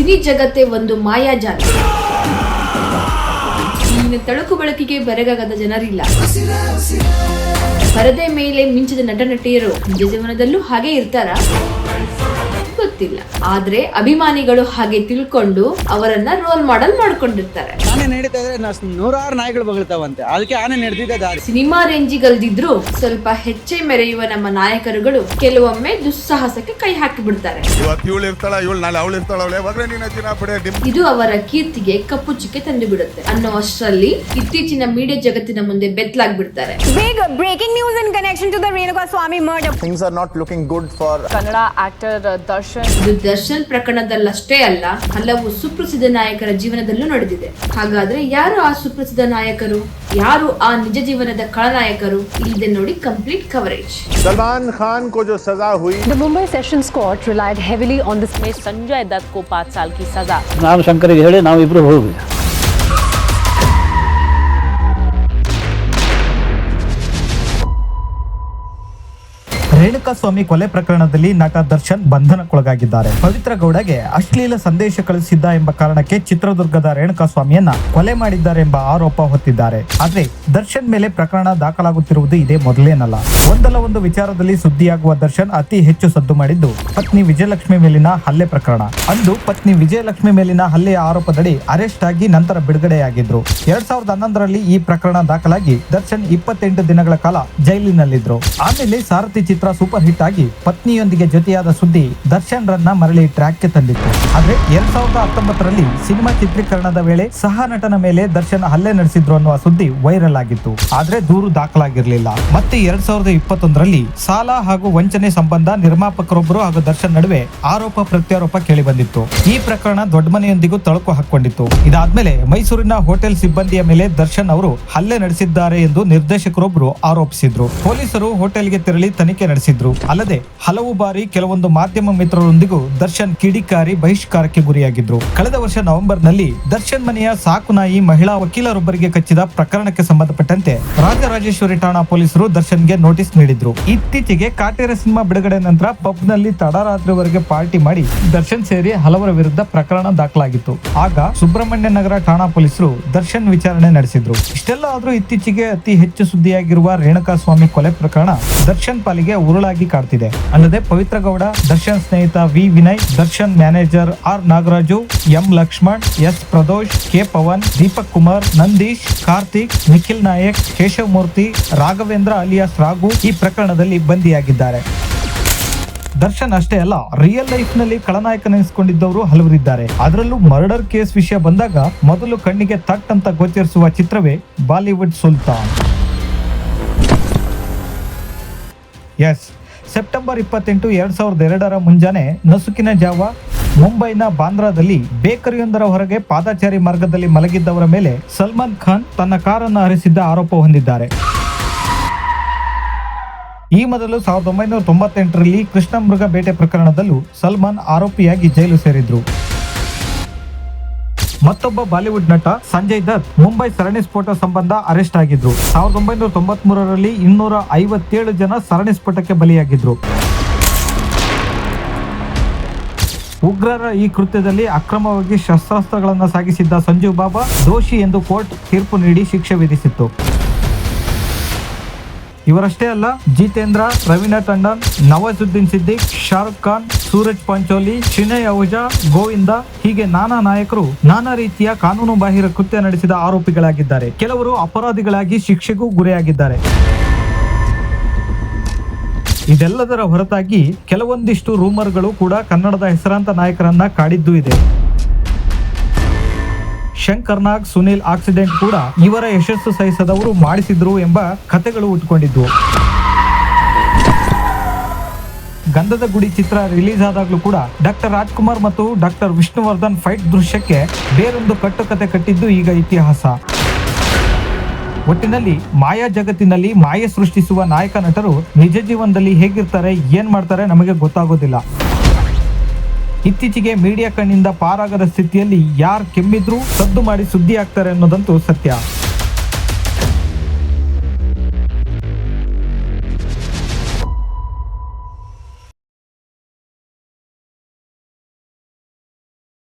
Cine ಜಗತ್ತೇ ಒಂದು ಮಾಯಾಜಾಲ ಇಲ್ಲಿನ ತಳುಕು ಬಳಕೆಗೆ ಬರೆಗಾಗದ ಜನರಿಲ್ಲ. ಪರದೆ ಮೇಲೆ ಮಿಂಚಿದ ನಟ ನಟಿಯರು ನಿಜ ಜೀವನದಲ್ಲೂ ಹಾಗೆ ಇರ್ತಾರಾ? ಗೊತ್ತಿಲ್ಲ. ಆದ್ರೆ ಅಭಿಮಾನಿಗಳು ಹಾಗೆ ತಿಳ್ಕೊಂಡು ಅವರನ್ನ ರೋಲ್ ಮಾಡಲ್ ಮಾಡ್ಕೊಂಡಿರ್ತಾರೆ. ಆನೆ ನಡೀತಾ ಇದ್ರೆ ನಾ- ನೂರಾರು ನಾಯಿಗಳು ಬಗಳ್ತಾವಂತೆ. ಅದಕ್ಕೆ ಆನೆ ನಡೆದಿದ್ದೆ ದಾರಿ. ಸಿನಿಮಾ ರೇಂಜಿಗಲ್ದಿದ್ರು ಸ್ವಲ್ಪ ಹೆಚ್ಚೆ ಮೆರೆಯುವ ನಮ್ಮ ನಾಯಕರುಗಳು ಕೆಲವೊಮ್ಮೆ ದುಸ್ಸಾಹಸಕ್ಕೆ ಕೈ ಹಾಕಿ ಬಿಡ್ತಾರೆ ಇವತ್ತು ಇವಳು ಇರ್ತಾಳ ಇವಳು ನಾಳೆ ಅವಳು ಇರ್ತಾಳ ಅವಳೆ? ಯಾವಾಗಲೇ ನೀನು ದಿನ ಬಿಡೆ ಡಿಮ್ ಇದು ಅವರ ಕೀರ್ತಿಗೆ ಕಪ್ಪು ಚುಕ್ಕೆ ತಂದು ಬಿಡುತ್ತೆ ಅನ್ನೋ ಅಷ್ಟರಲ್ಲಿ ಇತ್ತೀಚಿನ ಮೀಡಿಯಾ ಜಗತ್ತಿನ ಮುಂದೆ ಬೆತ್ತಲಾಗ್ಬಿಡ್ತಾರೆ Big breaking news in connection to the Renuka Swami murder. things are not looking good for Kannada actor Darshan ಇದು ದರ್ಶನ್ ಪ್ರಕರಣದಲ್ಲಷ್ಟೇ ಅಲ್ಲ ಹಲವು ಸುಪ್ರಸಿದ್ಧ ನಾಯಕರ ಜೀವನದಲ್ಲೂ ನಡೆದಿದೆ. ಹಾಗಾದ್ರೆ ಯಾರು ಆ ಸುಪ್ರಸಿದ್ಧ ನಾಯಕರು? ಯಾರು ಆ ನಿಜ ಜೀವನದ ಖಳನಾಯಕರು? ಇಲ್ಲಿದೆ ನೋಡಿ ಕಂಪ್ಲೀಟ್ ಕವರೇಜ್ ಸಲ್ಮಾನ್ ಖಾನ್ ಕೋ ಜೋ ಸಜಾ Hui. Mumbai sessions court relied heavily on this May Sanjay Dutt ಕೋ 5 ಸಾಲ್ ಕಿ ಸಜಾ. ನಾನು ಶಂಕರ್ ಹೇಳಿ ನಾವು ಹೋಗಿ ಹೋಗ್ವಿ ರೇಣುಕಾಸ್ವಾಮಿ ಕೊಲೆ ಪ್ರಕರಣದಲ್ಲಿ ನಟ ದರ್ಶನ್ ಬಂಧನಕ್ಕೊಳಗಾಗಿದ್ದಾರೆ. ಪವಿತ್ರ ಗೌಡಗೆ ಅಶ್ಲೀಲ ಸಂದೇಶ ಕಳಿಸಿದ್ದ ಎಂಬ ಕಾರಣಕ್ಕೆ ಚಿತ್ರದುರ್ಗದ ರೇಣುಕಾಸ್ವಾಮಿಯನ್ನ ಕೊಲೆ ಮಾಡಿದ್ದಾರೆ ಎಂಬ ಆರೋಪ ಹೊತ್ತಿದ್ದಾರೆ. ಆದ್ರೆ ದರ್ಶನ್ ಮೇಲೆ ಪ್ರಕರಣ ದಾಖಲಾಗುತ್ತಿರುವುದು ಇದೇ ಮೊದಲೇನಲ್ಲ. ಒಂದಲ್ಲ ಒಂದು ವಿಚಾರದಲ್ಲಿ ಸುದ್ದಿಯಾಗುವ ದರ್ಶನ್ ಅತಿ ಹೆಚ್ಚು ಸದ್ದು ಮಾಡಿದ್ದು ಪತ್ನಿ ವಿಜಯಲಕ್ಷ್ಮಿ ಮೇಲಿನ ಹಲ್ಲೆ ಪ್ರಕರಣ. ಅಂದು ಪತ್ನಿ ವಿಜಯಲಕ್ಷ್ಮಿ ಮೇಲಿನ ಹಲ್ಲೆಯ ಆರೋಪದಡಿ ಅರೆಸ್ಟ್ ಆಗಿ ನಂತರ ಬಿಡುಗಡೆಯಾಗಿದ್ರು. ಎರಡ್ ಸಾವಿರದ ಹನ್ನೊಂದರಲ್ಲಿ ಈ ಪ್ರಕರಣ ದಾಖಲಾಗಿ ದರ್ಶನ್ ಇಪ್ಪತ್ತೆಂಟು ದಿನಗಳ ಕಾಲ ಜೈಲಿನಲ್ಲಿದ್ರು. ಆಮೇಲೆ ಸಾರಥಿ ಚಿತ್ರ ಸೂಪರ್ ಹಿಟ್ ಆಗಿ ಪತ್ನಿಯೊಂದಿಗೆ ಜೊತೆಯಾದ ಸುದ್ದಿ ದರ್ಶನ್ ರನ್ನ ಮರಳಿ ಟ್ರ್ಯಾಕ್ಗೆ ತಂದಿತ್ತು. ಆದ್ರೆ ಎರಡ್ ಸಾವಿರದ ಹತ್ತೊಂಬತ್ತರಲ್ಲಿ ಸಿನಿಮಾ ಚಿತ್ರೀಕರಣದ ವೇಳೆ ಸಹ ನಟನ ಮೇಲೆ ದರ್ಶನ್ ಹಲ್ಲೆ ನಡೆಸಿದ್ರು ಅನ್ನುವ ಸುದ್ದಿ ವೈರಲ್ ಆಗಿತ್ತು. ಆದ್ರೆ ದೂರು ದಾಖಲಾಗಿರಲಿಲ್ಲ. ಮತ್ತೆ ಎರಡ್ ಸಾವಿರದ ಇಪ್ಪತ್ತೊಂದರಲ್ಲಿ ಸಾಲ ಹಾಗೂ ವಂಚನೆ ಸಂಬಂಧ ನಿರ್ಮಾಪಕರೊಬ್ಬರು ಹಾಗೂ ದರ್ಶನ್ ನಡುವೆ ಆರೋಪ ಪ್ರತ್ಯಾರೋಪ ಕೇಳಿ ಬಂದಿತ್ತು ಈ ಪ್ರಕರಣ ದೊಡ್ಡ ತಳಕು ತಳುಕು ಹಾಕೊಂಡಿತ್ತು. ಇದಾದ್ಮೇಲೆ ಮೈಸೂರಿನ ಹೋಟೆಲ್ ಸಿಬ್ಬಂದಿಯ ಮೇಲೆ ದರ್ಶನ್ ಅವರು ಹಲ್ಲೆ ನಡೆಸಿದ್ದಾರೆ ಎಂದು ನಿರ್ದೇಶಕರೊಬ್ಬರು ಆರೋಪಿಸಿದ್ರು. ಪೊಲೀಸರು ಹೋಟೆಲ್ಗೆ ತೆರಳಿ ತನಿಖೆ ನಡೆಸಿದ್ರು ಅಲ್ಲದೆ ಹಲವು ಬಾರಿ ಕೆಲವೊಂದು ಮಾಧ್ಯಮ ಮಿತ್ರರೊಂದಿಗೂ ದರ್ಶನ್ ಕಿಡಿಕಾರಿ ಬಹಿಷ್ಕಾರಕ್ಕೆ ಗುರಿಯಾಗಿದ್ರು. ಕಳೆದ ವರ್ಷ ನವೆಂಬರ್ನಲ್ಲಿ ದರ್ಶನ್ ಮನೆಯ ಸಾಕು ನಾಯಿ ಮಹಿಳಾ ವಕೀಲರೊಬ್ಬರಿಗೆ ಕಚ್ಚಿದ ಪ್ರಕರಣಕ್ಕೆ ಸಂಬಂಧಪಟ್ಟಂತೆ ರಾಜರಾಜೇಶ್ವರಿ ಠಾಣಾ ಪೊಲೀಸರು ದರ್ಶನ್ಗೆ ನೋಟಿಸ್ ನೀಡಿದ್ರು. ಇತ್ತೀಚೆಗೆ ಕಾಟೇರ ಸಿನಿಮಾ ಬಿಡುಗಡೆ ನಂತರ ಪಬ್ನಲ್ಲಿ ತಡರಾತ್ರಿವರೆಗೆ ಪಾರ್ಟಿ ಮಾಡಿ ದರ್ಶನ್ ಸೇರಿ ಹಲವರ ವಿರುದ್ಧ ಪ್ರಕರಣ ದಾಖಲಾಗಿತ್ತು. ಆಗ ಸುಬ್ರಹ್ಮಣ್ಯ ನಗರ ಠಾಣಾ ಪೊಲೀಸರು ದರ್ಶನ್ ವಿಚಾರಣೆ ನಡೆಸಿದ್ರು. ಇಷ್ಟೆಲ್ಲ ಆದ್ರೂ ಇತ್ತೀಚೆಗೆ ಅತಿ ಹೆಚ್ಚು ಸುದ್ದಿಯಾಗಿರುವ ರೇಣುಕಾ ಸ್ವಾಮಿ ಕೊಲೆ ಪ್ರಕರಣ ದರ್ಶನ್ ಪಾಲಿಗೆ ಉರುಳಾಗಿ ಕಾಡ್ತಿದೆ. ಅಲ್ಲದೆ ಪವಿತ್ರ ಗೌಡ, ದರ್ಶನ್ ಸ್ನೇಹಿತ V Vinay, Darshan manager R Nagaraju, M Lakshman, S Pradosh, K Pavan, Deepak Kumar, Nandish, Karthik, Nikhil Nayak, Keshav Murthy, Raghavendra alias Raghu ಈ ಪ್ರಕರಣದಲ್ಲಿ ಬಂದಿಯಾಗಿದ್ದಾರೆ. ದರ್ಶನ್ ಅಷ್ಟೇ ಅಲ್ಲ ರಿಯಲ್ ಲೈಫ್ನಲ್ಲಿ ಖಳನಾಯಕನೆನಿಸಿಕೊಂಡಿದ್ದವರು ಹಲವರಿದ್ದಾರೆ ಅದರಲ್ಲೂ ಮರ್ಡರ್ ಕೇಸ್ ವಿಷಯ ಬಂದಾಗ ಮೊದಲು ಕಣ್ಣಿಗೆ ತಟ್ ಅಂತ ಗೋಚರಿಸುವ ಚಿತ್ರವೇ ಬಾಲಿವುಡ್ ಸುಲ್ತಾನ್. ಎಸ್ ಸೆಪ್ಟೆಂಬರ್ ಇಪ್ಪತ್ತೆಂಟು, ಎರಡ್ ಸಾವಿರದ ಎರಡರ ಮುಂಜಾನೆ ನಸುಕಿನ ಜಾವ ಮುಂಬೈನ ಬಾಂದ್ರಾದಲ್ಲಿ ಬೇಕರಿಯೊಂದರ ಹೊರಗೆ ಪಾದಾಚಾರಿ ಮಾರ್ಗದಲ್ಲಿ ಮಲಗಿದ್ದವರ ಮೇಲೆ ಸಲ್ಮಾನ್ ಖಾನ್ ತನ್ನ ಕಾರನ್ನು ಹರಿಸಿದ್ದ ಆರೋಪ ಹೊಂದಿದ್ದಾರೆ. ಈ ಮೊದಲು ಸಾವಿರದ ಒಂಬೈನೂರ ತೊಂಬತ್ತೆಂಟರಲ್ಲಿ ಕೃಷ್ಣ ಮೃಗ ಬೇಟೆ ಪ್ರಕರಣದಲ್ಲೂ ಸಲ್ಮಾನ್ ಆರೋಪಿಯಾಗಿ ಜೈಲು ಸೇರಿದ್ರು. ಮತ್ತೊಬ್ಬ ಬಾಲಿವುಡ್ ನಟ ಸಂಜಯ್ ದತ್ ಮುಂಬೈ ಸರಣಿ ಸ್ಫೋಟ ಸಂಬಂಧ ಅರೆಸ್ಟ್ ಆಗಿದ್ರು. ಸಾವಿರದ ಒಂಬೈನೂರ ತೊಂಬತ್ ಮೂರರಲ್ಲಿ ಇನ್ನೂರ ಐವತ್ತೇಳು ಜನ ಸರಣಿ ಸ್ಫೋಟಕ್ಕೆ ಬಲಿಯಾಗಿದ್ರು. ಉಗ್ರರ ಈ ಕೃತ್ಯದಲ್ಲಿ ಅಕ್ರಮವಾಗಿ ಶಸ್ತ್ರಾಸ್ತ್ರಗಳನ್ನು ಸಾಗಿಸಿದ್ದ ಸಂಜೀವ್ ಬಾಬಾ ದೋಷಿ ಎಂದು ಕೋರ್ಟ್ ತೀರ್ಪು ನೀಡಿ ಶಿಕ್ಷೆ ವಿಧಿಸಿತ್ತು. ಇವರಷ್ಟೇ ಅಲ್ಲ, ಜಿತೇಂದ್ರ ರವೀನಾ ಟಂಡನ್ ನವಾಜುದ್ದೀನ್ ಸಿದ್ದಿಕ್, ಶಾರುಖ್ ಖಾನ್, ಸೂರಜ್ ಪಂಚೋಲಿ, ಚಿನಯ್ ಅಹುಜಾ ಗೋವಿಂದ ಹೀಗೆ ನಾನಾ ನಾಯಕರು ನಾನಾ ರೀತಿಯ ಕಾನೂನು ಬಾಹಿರ ಕೃತ್ಯ ನಡೆಸಿದ ಆರೋಪಿಗಳಾಗಿದ್ದಾರೆ. ಕೆಲವರು ಅಪರಾಧಿಗಳಾಗಿ ಶಿಕ್ಷೆಗೂ ಗುರಿಯಾಗಿದ್ದಾರೆ. ಇದೆಲ್ಲದರ ಹೊರತಾಗಿ ಕೆಲವೊಂದಿಷ್ಟು ರೂಮರ್ಗಳು ಕೂಡ ಕನ್ನಡದ ಹೆಸರಾಂತ ನಾಯಕರನ್ನ ಕಾಡಿದ್ದೂ ಇದೆ. ಶಂಕರ್ ನಾಗ್ ಸುನಿಲ್ ಆಕ್ಸಿಡೆಂಟ್ ಕೂಡ ಇವರ ಯಶಸ್ಸು ಸಹಿಸದವರು ಮಾಡಿಸಿದ್ರು ಎಂಬ ಕಥೆಗಳು ಉಟ್ಕೊಂಡಿದ್ವು. ಗಂಧದ ಗುಡಿ ಚಿತ್ರ ರಿಲೀಸ್ ಆದಾಗಲೂ ಕೂಡ ಡಾಕ್ಟರ್ ರಾಜ್ಕುಮಾರ್ ಮತ್ತು ಡಾಕ್ಟರ್ ವಿಷ್ಣುವರ್ಧನ್ ಫೈಟ್ ದೃಶ್ಯಕ್ಕೆ ಬೇರೊಂದು ಕಟ್ಟುಕತೆ ಕಟ್ಟಿದ್ದು ಈಗ ಇತಿಹಾಸ. ಒಟ್ಟಿನಲ್ಲಿ ಮಾಯಾ ಜಗತ್ತಿನಲ್ಲಿ ಮಾಯೆ ಸೃಷ್ಟಿಸುವ ನಾಯಕ ನಟರು ನಿಜ ಜೀವನದಲ್ಲಿ ಹೇಗಿರ್ತಾರೆ, ಏನ್ ಮಾಡ್ತಾರೆ ನಮಗೆ ಗೊತ್ತಾಗೋದಿಲ್ಲ. ಇತ್ತೀಚೆಗೆ ಮೀಡಿಯಾ ಕಣ್ಣಿಂದ ಪಾರಾಗದ ಸ್ಥಿತಿಯಲ್ಲಿ ಯಾರು ಕೆಮ್ಮಿದ್ರೂ ಸದ್ದು ಮಾಡಿ ಸುದ್ದಿ ಆಗ್ತಾರೆ ಅನ್ನೋದಂತೂ ಸತ್ಯ.